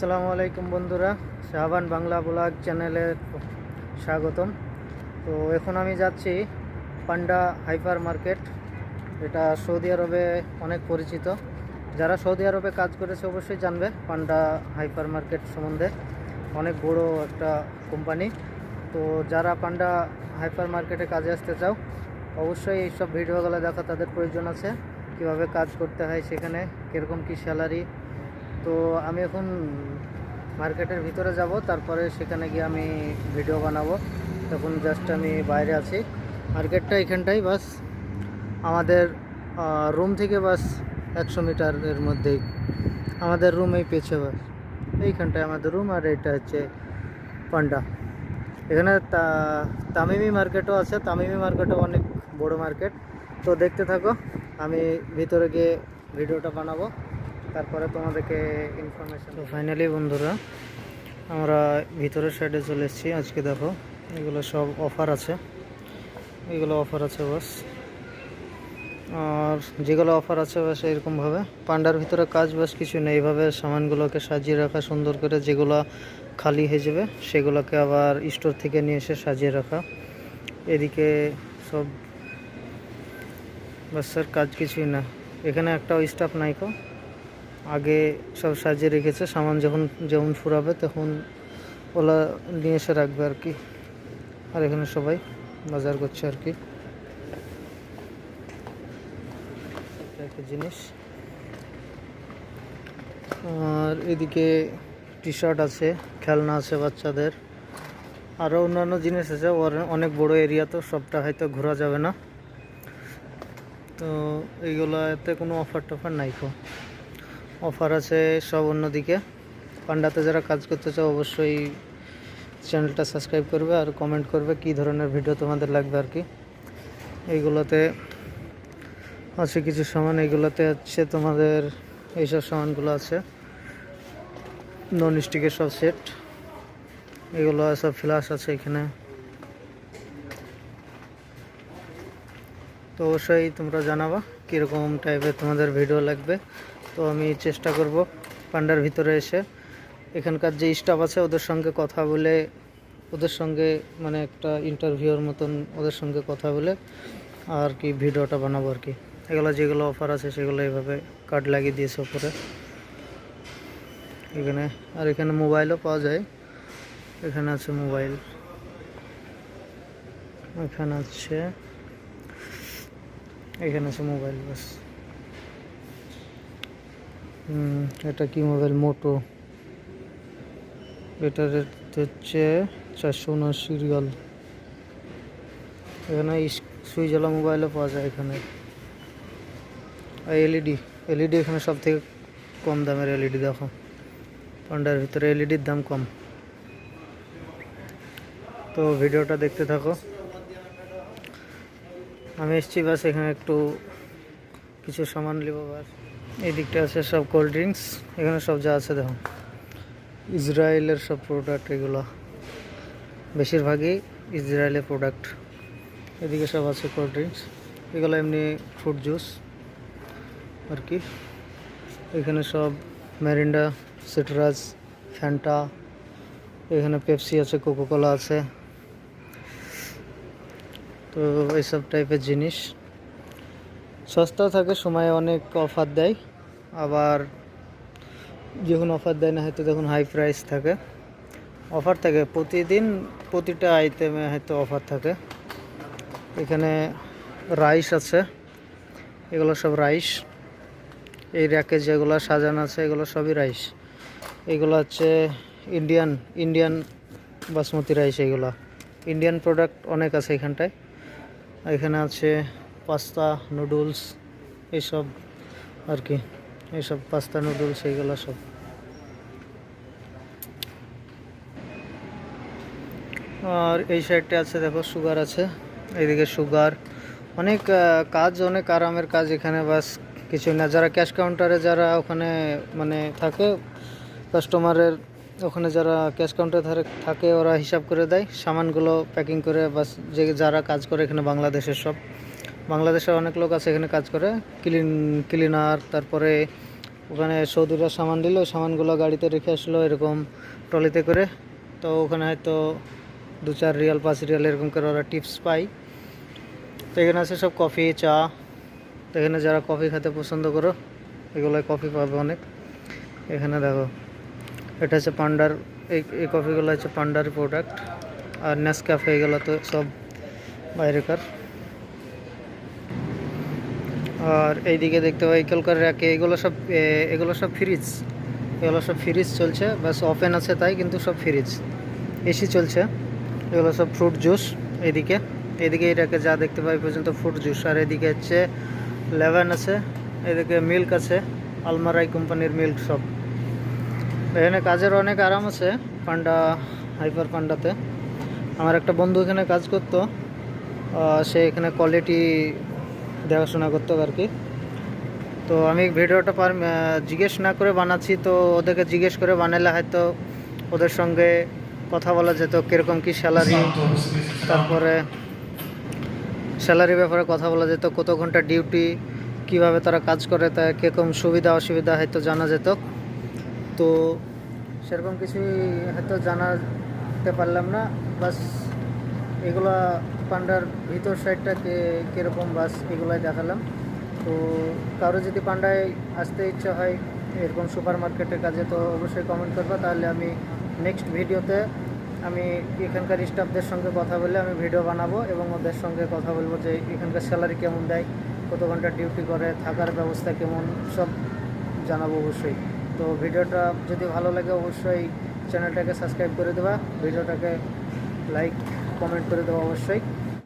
আসসালামু আলাইকুম বন্ধুরা, শাহবান বাংলা ব্লগ চ্যানেলে স্বাগতম। তো এখন আমি যাচ্ছি পান্ডা হাইপার মার্কেট, এটা সৌদি আরবে অনেক পরিচিত। যারা সৌদি আরবে কাজ করেছে অবশ্যই জানবে পান্ডা হাইপার মার্কেট সম্বন্ধে। অনেক বড় একটা কোম্পানি। তো যারা পান্ডা হাইপার মার্কেটে কাজে আসতে চাও, অবশ্যই এইসব ভিডিওগুলো দেখা তাদের প্রয়োজন আছে। কীভাবে কাজ করতে হয় সেখানে, কীরকম কী স্যালারি তো আমি এখন মার্কেটের ভিতরে যাব, তারপরে সেখানে গিয়ে আমি ভিডিও বানাবো। তখন জাস্ট আমি বাইরে আছি। মার্কেটটা এখানটাই, বাস। আমাদের রুম থেকে বাস একশো মিটারের মধ্যেই। আমাদের রুম এই পেছে বাস। এইখানটায় আমাদের রুম আর এটা হচ্ছে পান্ডা। এখানে তামিমি মার্কেটও আছে। তামিমি মার্কেটও অনেক বড় মার্কেট। তো দেখতে থাকো, আমি ভিতরে গিয়ে ভিডিওটা বানাবো। তারপরে তোমাদেরকে ইনফরমেশন তো ফাইনালি বন্ধুরা আমরা ভিতরের সাইডে চলে এসেছি। আজকে দেখো এগুলো সব অফার আছে। এগুলো অফার আছে বাস। আর যেগুলো অফার আছে বাস এরকমভাবে। পান্ডার ভিতরে কাজ বাস কিছু নেই। এইভাবে সামানগুলোকে সাজিয়ে রাখা সুন্দর করে যেগুলো খালি হয়ে যাবে সেগুলোকে আবার স্টোর থেকে নিয়ে এসে সাজিয়ে রাখা। এদিকে সব বাস স্যার কাজ কিছুই না। এখানে একটাও স্টাফ নাই কো। আগে সব সাজিয়ে রেখেছে, সামান যখন, যেমন ফুরাবে তখন ওলা নিয়ে এসে রাখবে আর কি। আর এখানে সবাই বাজার করছে আর কি। একটা জিনিস। আর এদিকে টি শার্ট আছে, খেলনা আছে বাচ্চাদের। আরও অন্যান্য জিনিস আছে অনেক বড় এরিয়া তো, সবটা হয়তো ঘোরা যাবে না। তো এইগুলো এতে কোনো অফার টফার নাই অফার আছে সব অন্যদিকে। পান্ডাতে যারা কাজ করতে চাও অবশ্যই চ্যানেলটা সাবস্ক্রাইব করবে আর কমেন্ট করবে কি ধরনের ভিডিও তোমাদের লাগবে আর কি। এইগুলোতে আছে কিছু সামান, এইগুলোতে হচ্ছে তোমাদের এইসব সামানগুলো আছে। নন স্টিকের সব সেট এগুলো সব ফ্লাশ আছে এখানে। তো অবশ্যই তোমরা জানাবা কীরকম টাইপের তোমাদের ভিডিও লাগবে। তো আমি চেষ্টা করব পান্ডার ভিতরে এসে। এখানকার যে স্টাফ আছে, ওদের সঙ্গে কথা বলে, ওদের সঙ্গে মানে একটা ইন্টারভিউর মতন ওদের সঙ্গে কথা বলে আর কি ভিডিওটা বানাবো আর কি। এগুলো যেগুলো অফার আছে, সেগুলো এইভাবে কার্ড লাগিয়ে দিয়েছে ওপরে এখানে, আর এখানে মোবাইলও পাওয়া যায়। এখানে আছে মোবাইল এখানে আছে এখানে আছে মোবাইল বাস এটা কি মোবাইল? মোটো। এটার হচ্ছে চারশো উনআশি রিয়াল। এখানে সুইচওয়ালা মোবাইলও পাওয়া যায় এখানে। আর এলইডি এলইডি এখানে সব থেকে কম দামের এলইডি, দেখো। পান্ডার ভিতরে এলইডির দাম কম। তো ভিডিওটা দেখতে থাকো। আমি এসছি বাস এখানে একটু কিছু সামান নিব বাস। এই দিকটা আছে সব কোল্ড ড্রিঙ্কস এখানে সব যা আছে দেখো। ইসরায়েলের সব প্রোডাক্ট এগুলো। বেশিরভাগই ইসরায়েলের প্রোডাক্ট এদিকে সব আছে কোল্ড ড্রিঙ্কস এগুলো এমনি ফ্রুট জুস আর কি। এখানে সব ম্যারিন্ডা সিটরাস ফ্যান্টা এখানে পেপসি আছে কোকোকোলা আছে। তো এইসব টাইপের জিনিস। সস্তা থাকে, সময় অনেক অফার দেয়। আবার যখন অফার দেয় না, হয়তো তখন হাই প্রাইস থাকে। অফার থাকে। প্রতিদিন প্রতিটা আইটেমে হয়তো অফার থাকে। এখানে রাইস আছে। এগুলো সব রাইস এই র্যাকে যেগুলো সাজানো আছে, এগুলো সবই রাইস এগুলো হচ্ছে ইন্ডিয়ান ইন্ডিয়ান বাসমতি রাইস এগুলো। ইন্ডিয়ান প্রোডাক্ট অনেক আছে এখানটায়। এখানে আছে পাস্তা নুডলস এইসব আর কি। এইসব পাস্তা নুডলস এইগুলো সব। আর এই সাইডটা আছে, দেখো সুগার আছে। এইদিকে সুগার অনেক কাজ, অনেক আরামের কাজ এখানে, বাস কিছু না। যারা ক্যাশ কাউন্টারে যারা ওখানে মানে থাকে কাস্টমারের ওখানে যারা ক্যাশ কাউন্টারে থাকে ওরা হিসাব করে দেয়। সামানগুলো প্যাকিং করে, বাস যে যারা কাজ করে এখানে বাংলাদেশের সব। বাংলাদেশের অনেক লোক আছে এখানে কাজ করে। ক্লিন, ক্লিনার, তারপরে ওখানে সৌদিরা সামান দিল, সামানগুলো গাড়িতে রেখে আসলো এরকম ট্রলিতে করে। তো ওখানে হয়তো দু চার রিয়াল, পাঁচ রিয়াল এরকম করে ওরা টিপস পাই তো এখানে আছে সব কফি, চা। তো এখানে যারা কফি খেতে পছন্দ করো, এগুলোয় কফি পাবে অনেক। এখানে দেখো, এটা হচ্ছে পান্ডার, এই এই কফিগুলো হচ্ছে পান্ডার প্রোডাক্ট। আর নেসক্যাফে এগুলো তো সব বাইরেকার। আর এইদিকে দেখতে পাই এখানকার র্যাকে এগুলো সব এগুলো সব ফ্রিজ। এগুলো সব ফ্রিজ চলছে ব্যাস ওপেন আছে তাই, কিন্তু সব ফ্রিজ। এসি চলছে, এগুলো সব ফ্রুট জুস এদিকে। এদিকে এটাকে যা দেখতে পাই পর্যন্ত ফ্রুট জুস আর এদিকে হচ্ছে লেভেন আছে, এদিকে মিল্ক আছে, আলমারাই কোম্পানির মিল্ক সব। এখানে কাজের অনেক আরাম আছে, পান্ডা, হাইপার পান্ডাতে। আমার একটা বন্ধু এখানে কাজ করতো সে এখানে কোয়ালিটি দেখাশোনা করতো আর কি। তো আমি ভিডিওটা পার জিজ্ঞেস না করে বানাচ্ছি, তো ওদেরকে জিজ্ঞেস করে বানালে হয়তো ওদের সঙ্গে কথা বলা যেত, কীরকম কী স্যালারি তারপরে স্যালারি ব্যাপারে কথা বলা যেত, কত ঘণ্টা ডিউটি কীভাবে তারা কাজ করে, তা কীরকম সুবিধা, অসুবিধা হয়তো জানা যেত। তো সেরকম কিছুই হয়তো জানাতে পারলাম না, বাস এগুলা পান্ডার ভিতর সাইডটা কে, কীরকম বাস এগুলাই দেখালাম। তো কারও যদি পান্ডায় আসতে ইচ্ছা হয়, এরকম সুপার মার্কেটের কাজে, তো অবশ্যই কমেন্ট করবে। তাহলে আমি নেক্সট ভিডিওতে আমি এখানকার স্টাফদের সঙ্গে কথা বলে আমি ভিডিও বানাবো এবং ওদের সঙ্গে কথা বলব যে এখানকার স্যালারি কেমন দেয়, কত ঘণ্টা ডিউটি করে, থাকার ব্যবস্থা কেমন, সব জানাব অবশ্যই। তো ভিডিওটা যদি ভালো লাগে, অবশ্যই চ্যানেলটাকে সাবস্ক্রাইব করে দেবা। ভিডিওটাকে লাইক কমেন্ট করে দেওয়া অবশ্যই।